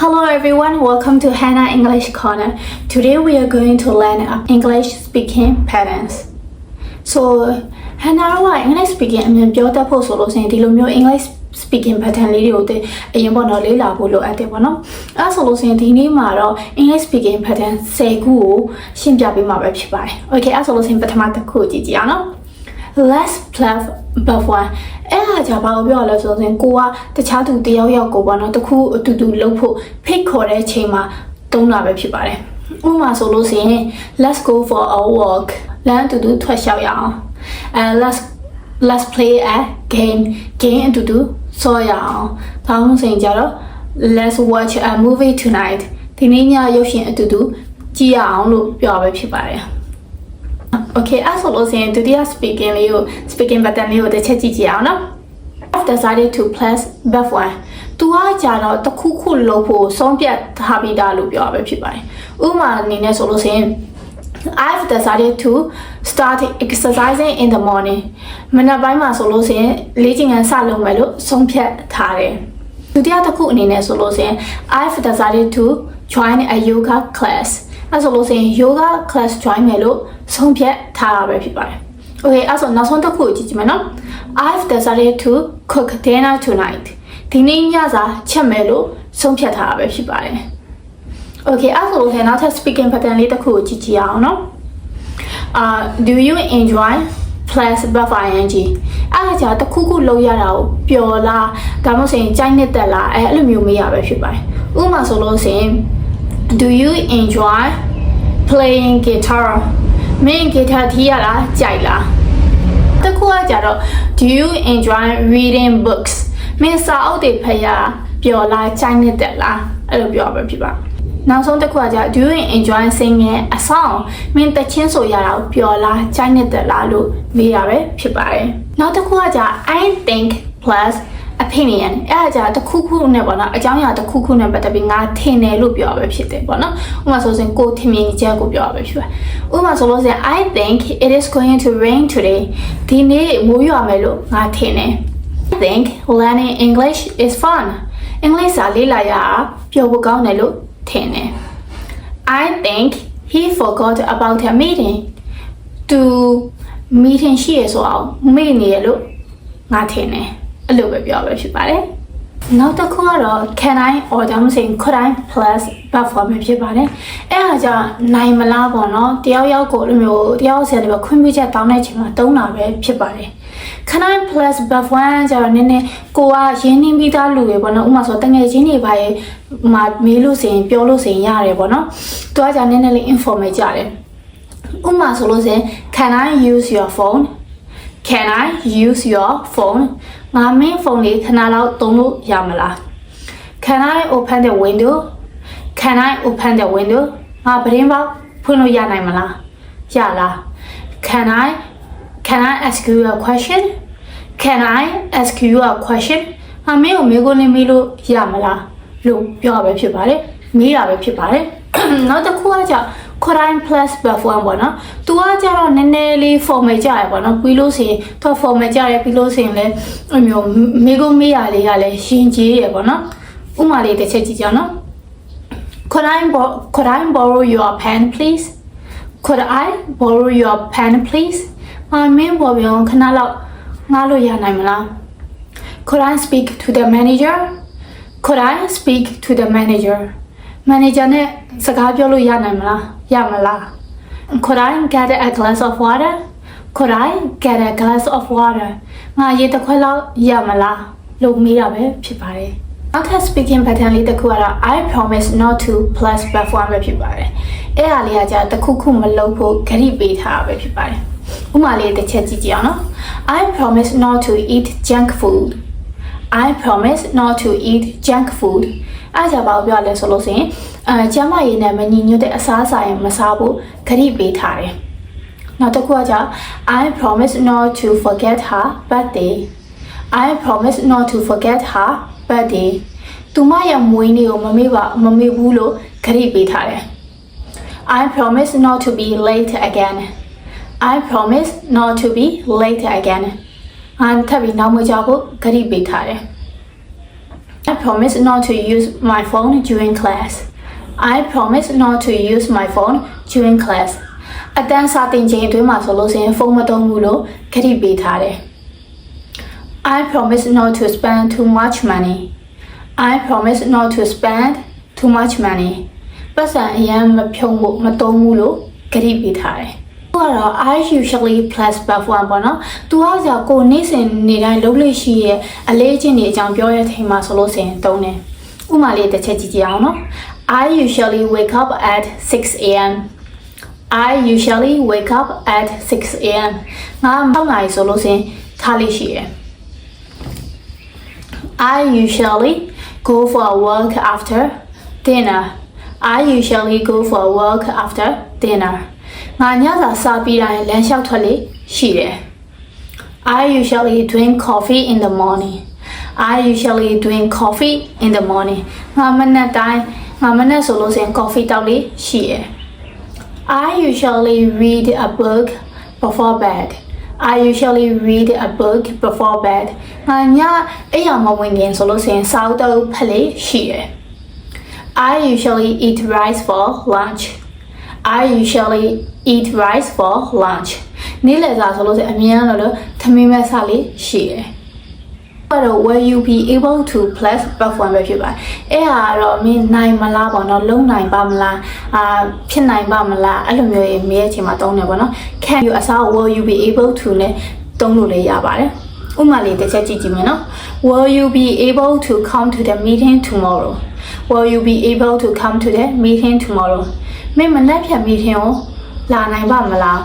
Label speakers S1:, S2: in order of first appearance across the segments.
S1: Hello everyone, welcome to Hannah English Corner. Today we are going to learn English speaking patterns. So Hannah က English speaking အမြင်ပြောတတ်ဖို့ဆိုလို့ရှိရင်ဒီလိုမျိုး English speaking pattern လေးတွေကိုတအရင်ပေါ့နော်လေ့လာဖို့လိုအပ်တယ်ပေါ့နော်အဲဆိုလို့ရှိရင်ဒီနေ့မှာတော့ English speaking pattern 10ခုကိုရှင်းပြပေးမှာပဲဖြစ်ပါတယ်။ Okay အဲဆိုလို့ရှိရင်ပထမတစ်ခုကိုကြည့်ကြည့်အောင်နော်။ let's play buff one အဲ့ဟာじゃဘာကိုပြောရလဲဆိုရင်ကိုကတခြားသူတယောက်ယောက်ကိုပေါ့နော်တခုအတူတူလှုပ်ဖို့ဖိတ်ခေါ်တဲ့ချိန်မှာတုံးတာပဲဖြစ်ပါတယ်ဥပမာဆိုလို့ရှိရင် let's go for a walk လမ်းအတူတူထွက်လျှောက်ရအောင်အဲ let's let's play a game game အတူတူဆော့ရအောင်ဒါမှမဟုတ်ရင်ကြတော့ let's watch a movie tonight ဒီနေ့ညရုပ်ရှင်အတူတူကြည့်ရအောင်လို့ပြောရပဲဖြစ်ပါတယ် Okay အဲ့ဆိုလို့ဆိုရင်ဒုတိယ speaking လေးကို speaking pattern လေးကိုတစ်ချက်ကြည့်ကြည့်အောင်နော် I've decided to plus buff one သူကကြာတော့တစ်ခုခုလုပ်ဖို့ဆုံးဖြတ်ထားပြီးသားလို့ပြောရပဲဖြစ်ပါတယ်ဥပမာအနေနဲ့ဆိုလို့ဆိုရင် I've decided to start exercising in the morning မနက်ပိုင်းမှာဆိုလို့ဆိုရင်လေ့ကျင့်ခန်းစလုပ်မယ်လို့ဆုံးဖြတ်ထားတယ်ဒုတိယတစ်ခုအနေနဲ့ဆိုလို့ဆိုရင် I've decided to join a yoga class အဲ့ဆိုလို့ဆိုရင် yoga class join မယ်လို့ဆုံးဖြတ်ထားတာပဲဖြစ်ပါတယ် Okay အဲ့ဆိုနောက်ဆုံးတစ်ခုကိုကြည့်ကြည့်မယ်နော် I've decided to cook dinner tonight ဒီနေ့ညစာချက်မယ်လို့ဆုံးဖြတ်ထားတာပဲဖြစ်ပါတယ် Okay အဲ့ဆိုလို့ဆိုရင်နောက်ထပ် speaking pattern လေးတစ်ခုကိုကြည့်ကြည့်အောင်နော် uh do you enjoy plus buff ing အဲ့ဒါကြာတစ်ခုခုလုပ်ရတာကိုပျော်လားဒါမှမဟုတ်ရင်ကြိုက်နှစ်သက်လားအဲအဲ့လိုမျိုးမေးရပဲဖြစ်ပါတယ်ဥပမာဆိုလို့ဆိုရင် do you enjoy playing guitar မင်း guitar တီးရတာကြိုက်လားတစ်ခုကကြတော့ do you enjoy reading books မင်းစာအုပ်တွေဖတ်ရတာပျော်လားကြိုက်နှစ်သက်လားအဲ့လိုပြောရပဲဖြစ်ပါနောက်ဆုံးတစ်ခုကကြ do you enjoy singing a song မင်းတချင်းဆိုရတာကိုပျော်လားကြိုက်နှစ်သက်လားလို့မေးရပဲဖြစ်ပါတယ်နောက်တစ်ခုကကြ I think plus opinion အဲ့ဒါကြတစ်ခုခုနဲ့ပေါ့နော်အကြောင်းအရာတစ်ခုခုနဲ့ပတ်သက်ပြီးငါထင်တယ်လို့ပြောရပဲဖြစ်တယ်ပေါ့နော်ဥပမာဆိုရင်ကိုထင်မြင်ချက်ကိုပြောရပဲဖြစ်ပါတယ်ဥပမာဆိုလို့ဆိုရင် I think it is going to rain today ဒီနေ့မိုးရွာမယ်လို့ငါထင်တယ် I think learning English is fun အင်္ဂလိပ်စာလေ့လာရတာပျော်ဖို့ကောင်းတယ်လို့ထင်တယ် I think he forgot about a meeting သူ meeting ရှိရဆိုအောင်မေ့နေရလို့ငါထင်တယ် အဲ့လိုပဲပြောရပဲဖြစ်ပါတယ်နောက်တစ်ခုကတော့ can I or ဒါမှမဟုတ် could I plus platform ပဲဖြစ်ပါတယ်အဲ့ဒါကြောင့်နိုင်မလားပေါ့နော်တယောက်ယောက်ကိုလိုမျိုးတယောက်ဆရာတွေပဲခွင့်ပြုချက်တောင်းတဲ့ချိန်မှာတုံးတာပဲဖြစ်ပါတယ် can I plus buff 1ကျတော့နည်းနည်းကိုကရင်းနှီးပြီးသားလူတွေပေါ့နော်ဥပမာဆိုတငယ်ချင်းတွေပါရဲ့မှာမေးလို့ဆိုရင်ပြောလို့ဆိုရင်ရတယ်ပေါ့နော်သူကじゃနည်းနည်းလေး informal ကြတယ်ဥပမာဆိုလို့ဆိုရင် can I use your phone can I use your phone ငါမင်းဖုန်းလေးခဏလောက်သုံးလို့ရမလား can I open the window can I open the window ငါပရင်ပေါက်ဖွင့်လို့ရနိုင်မလားရလား can I can I ask you a question can I ask you a question ငါမင်းကိုမေးခွန်းလေးမေးလို့ရမလားလို့ပြောရပဲဖြစ်ပါတယ်မေးတာပဲဖြစ်ပါတယ်နောက်တစ်ခုကကြောင့် Corin plus buff 1ပေါ့နော်။ तू ကကြတော့နည်းနည်းလေး formal ကြရပေါ့နော်။ပြီးလို့ရှိရင်တော့ formal ကြရပြီးလို့ရှိရင်လည်းအမျိုးမိကုမေးရလေးကလည်းရှင်ကြီးရပေါ့နော်။ဥမာလေးတစ်ချက်ကြည့်ကြအောင်နော်။ Could I bo- could I borrow your pen please? Could I borrow your pen please? အမင်းပေါ်ပြောင်းခဏလောက်ငားလို့ရနိုင်မလား။ Could I speak to the manager? Could I speak to the manager? Manager နဲ့စကားပြောလို့ရနိုင်မလားရမလား Could I get a glass of water Could I get a glass of water ငါရေတစ်ခွက်လောက်ရမလားလို့မေးတာပဲဖြစ်ပါတယ်နောက်ထပ် speaking pattern လေးတစ်ခုကတော့ I promise not to plus buff one ပဲဖြစ်ပါတယ်အဲ့ဒါလေးကကြာတစ်ခုခုမလုပ်ဖို့ဂရိပေးထားတာပဲဖြစ်ပါတယ်ဥပမာလေးတစ်ချက်ကြည့်ကြည့်အောင်နော် I promise not to eat junk food I promise not to eat junk food အားကြပါဘူးပြောရလဲဆိုလို့ဆိုရင်အဲကျမရည်နဲ့မညီညွတ်တဲ့အစားအစာရင်မစားဖို့ခရီးပေးထားတယ်။နောက်တစ်ခုကကြ I promise not to forget her birthday I promise not to forget her birthday သူမရဲ့မွေးနေ့ကိုမမေ့ပါမမေ့ဘူးလို့ခရီးပေးထားတယ်။ I promise not to be late again I promise not to be late again အန်ထပ်ပြီးနောက်မကြဖို့ခရီးပေးထားတယ်။ I promise not to use my phone during class. I promise not to use my phone during class. အတန်းစာသင်ချိန်အတွင်းမှာဆိုလို့ရှိရင်ဖုန်းမသုံးဘူးလို့ခရီးပေးထားတယ်။ I promise not to spend too much money. I promise not to spend too much money. ပတ်စံအရင်မဖြုံဖို့မသုံးဘူးလို့ခရီးပေးထားတယ်။သူ ကတော့ I usually plus buff one ပေါ့နော်။ तू ကကြာကိုနေ့စဉ်နေတိုင်းလုပ်လို့ရှိရဲ့အလေးအကျင့်တွေအကြောင်းပြောရတဲ့ချိန်မှာဆိုလို့ရှိရင်သုံးတယ်။ဥပမာလေးတစ်ချက်ကြည့်ကြအောင်နော်။ I usually wake up at 6 a.m. I usually wake up at 6 a.m. ငါမောက်နိုင်ဆိုလို့ရှိရင်ထားလေးရှိတယ်။ I usually go for a walk after dinner. I usually go for a walk after dinner. ငါညစာစားပြီးတိုင်းလမ်းလျှောက်ထွက်လေရှိတယ်။ I usually drink coffee in the morning. I usually drink coffee in the morning. ငါမနက်တိုင်းငါမနက်ဆိုလို့ရှိရင် coffee တောက်လေရှိတယ်။ I usually read a book before bed. I usually read a book before bed. ငါညအိယာမဝင်ခင်ဆိုလို့ရှိရင်စာအုပ်တော့ဖတ်လေရှိတယ်။ I usually eat rice for lunch. I usually eat rice for lunch. နေ့လယ်စာဆိုလို့ရှိရင်အမြဲတမ်းလို့သမီးမဲ့စားလေးရှိတယ်။အဲ့တော့ will you be able to plus perform ပဲဖြစ်ပါတယ်။အဲ့ဟာကတော့မင်းနိုင်မလားပေါ့နော်လုံနိုင်ပါမလားအာဖြစ်နိုင်ပါမလားအဲ့လိုမျိုးမေးတဲ့အချိန်မှာသုံးတယ်ပေါ့နော်။ can you အစား will you be able to နဲ့သုံးလို့လည်းရပါတယ်။ဥပမာလေးတစ်ချက်ကြည့်ကြည့်မယ်နော်။ Will you be able to come to the meeting tomorrow? Will you be able to come to the meeting tomorrow? မင်းမနေ့ဖြန် meeting ကိုလာနိုင်ပါမလား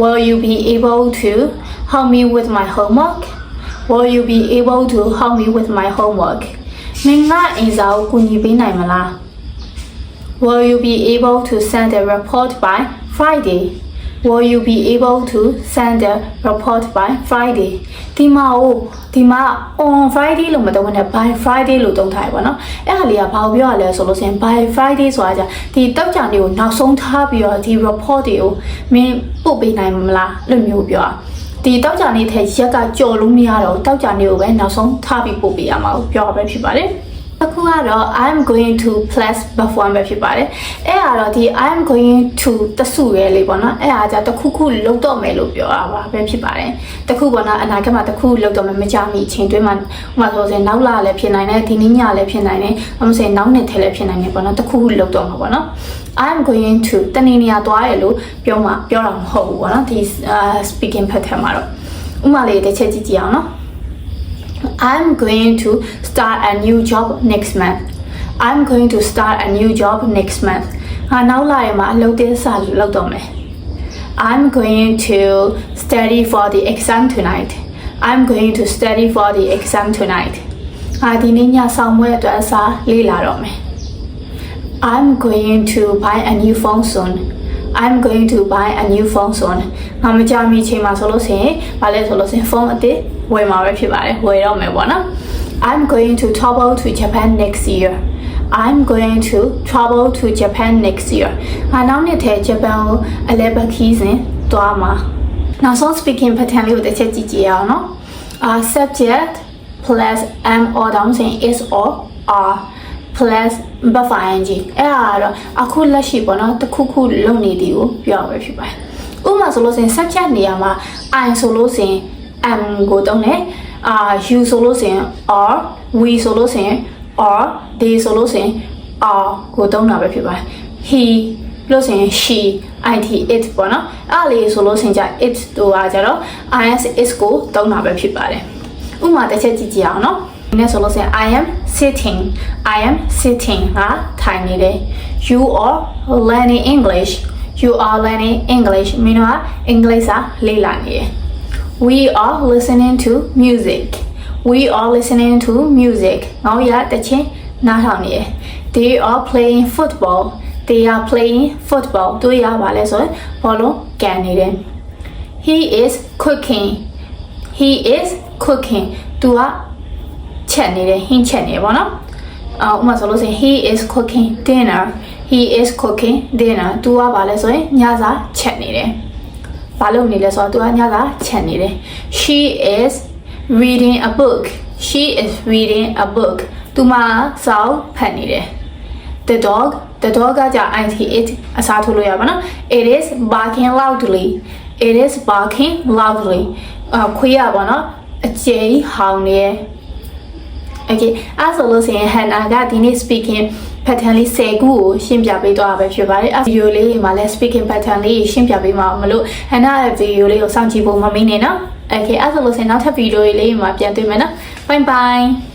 S1: Will you be able to help me with my homework? Will you be able to help me with my homework? မင်းငါအင်စာကိုကူညီပေးနိုင်မလား Will you be able to send a report by Friday? will you be able to send the report by Friday ဒီမှာဟိုဒီမှာ on Friday လို့မတော့ဘူးနဲ့ by Friday လို့တုံးထားရပါတော့အဲ့ဟာလေးကဘာကိုပြောရလဲဆိုလို့ဆိုရင် by Friday ဆိုတာကြာဒီတောက်ကြံတွေကိုနောက်ဆုံးထားပြီးတော့ဒီ report တွေကိုမင်းပို့ပေးနိုင်မလားလို့မျိုးပြောတာဒီတောက်ကြံနေထက်ရက်ကကြော်လို့မရတော့တောက်ကြံနေကိုပဲနောက်ဆုံးထားပြီးပို့ပေးရမှာကိုပြောရပဲဖြစ်ပါတယ် အခုကတော့ I'm going to plus buff one ပဲဖြစ်ပါတယ်။အဲ့ဟာတော့ဒီ I'm going to တစုရဲလေးပေါ့နော်။အဲ့ဟာじゃတခုခုလုံးတော့မယ်လို့ပြောတာပါပဲဖြစ်ပါတယ်။တခုပေါ့နော်အနာဂတ်မှာတခုလုံးတော့မယ်မကြမီအချိန်တွင်းမှာဟိုမှာဆိုရင်နောက်လာလည်းဖြစ်နိုင်တယ်ဒီနေ့ညလည်းဖြစ်နိုင်တယ်။အမစင်နောက်နှစ်ထဲလည်းဖြစ်နိုင်တယ်ပေါ့နော်။တခုခုလုံးတော့မှာပေါ့နော်။ I'm going to တနေနေရာသွားရလို့ပြောမှာပြောတာမဟုတ်ဘူးပေါ့နော်။ဒီ speaking pattern မှာတော့ဥမာလေးတစ်ချက်ကြည့်ကြည့်အောင်နော်။ I'm going to start a new job next month. I'm going to start a new job next month. ငါနောက်လာရင်မှာအလုပ်တင်းစာလုပ်တော့မယ် I'm going to study for the exam tonight. I'm going to study for the exam tonight. ငါဒီနေ့ညဆောင်ပွဲအတွက်စာလေ့လာတော့မယ် I'm going to buy a new phone soon. I'm going to buy a new phone soon. ငါမကြမီချိန်မှာဆိုလို့ရှိရင်ဗာလဲဆိုလို့ရှိရင်ဖုန်းအသစ်ဝယ်မှာပဲဖြစ်ပါတယ်ဝယ်တော့မယ်ပေါ့နော် I'm going to travel to Japan next year. I'm going to travel to Japan next year. ငါနောက်နှစ်ထဲဂျပန်ကိုအလဲပတ်ခီးစဉ်သွားမှာနောက်ဆုံး speaking pattern လေးကိုတစ်ချက်ကြည့်ကြည့်အောင်နော် uh, subject plus am or down စဉ် is or are plus buffer ing အဲ့ဒါကတော့အခုလက်ရှိပေါ့နော်တစ်ခုခုလုပ်နေသည်ကိုပြောရပဲဖြစ်ပါတယ် ဥပမာဆိုလို့ရှိရင် subject နေရာမှာ I ဆိုလို့ရှိရင် am ကိုတုံးတယ်အာ you ဆိုလို့ရှိရင် are we ဆိုလို့ရှိရင် are they ဆိုလို့ရှိရင် are ကိုတုံးတာပဲဖြစ်ပါတယ် he လို့ဆိုရင် she it it ပေါ့နော်အဲ့လေးဆိုလို့ရှိရင်じゃ it တို့ကကြတော့ is is ကိုတုံးတာပဲဖြစ်ပါတယ်ဥပမာတစ်ချက်ကြည့်ကြည့်အောင်နော်ဒီနေ့ဆိုလို့ဆိုရင် I am sitting I am sitting ကထိုင်နေတယ် you are learning English you are learning English မင်းတို့ကအင်္ဂလိပ်စာလေ့လာနေတယ် we are listening to music we are listening to music ငေါရတချင်းနားထောင်နေတယ် they are playing football they are playing football တို့ရပါလဲဆိုရင်ဘောလုံးကန်နေတယ် he is cooking he is cooking သူကချက်နေတယ်ဟင်းချက်နေပေါ့နော်အော်ဥပမာဆိုလို့ဆိုရင် he is cooking dinner He is cooking dinner သူကဘာလဲဆိုရင်ညစာချက်နေတယ်ဘာလုပ်နေလဲဆိုတော့သူကညစာချက်နေတယ် she is reading a book she is reading a book သူမစောင်းဖတ်နေတယ် the dog the dog ကကြာ it it အစားထိုးလို့ရပါနော် it is barking loudly it is barking loudly အခွေးရပါနော်အကျယ်ကြီးဟောင်းနေရယ် Okay အဲ့ဆိုလို့ဆိုရင် Hannah ကဒီနေ့ speaking pattern လေး10ခုကိုရှင်းပြပေးသွားတာပဲဖြစ်ပါတယ်အဲ့ဗီဒီယိုလေးမှာလည်း speaking pattern လေးရှင်းပြပေးမှာမလို့ Hannah ရဲ့ဗီဒီယိုလေးကိုစောင့်ကြည့်ဖို့မမေ့နဲ့နော် Okay အဲ့ဆိုလို့ဆိုရင်နောက်ထပ်ဗီဒီယိုလေးမှာပြန်တွေ့မယ်နော် Bye bye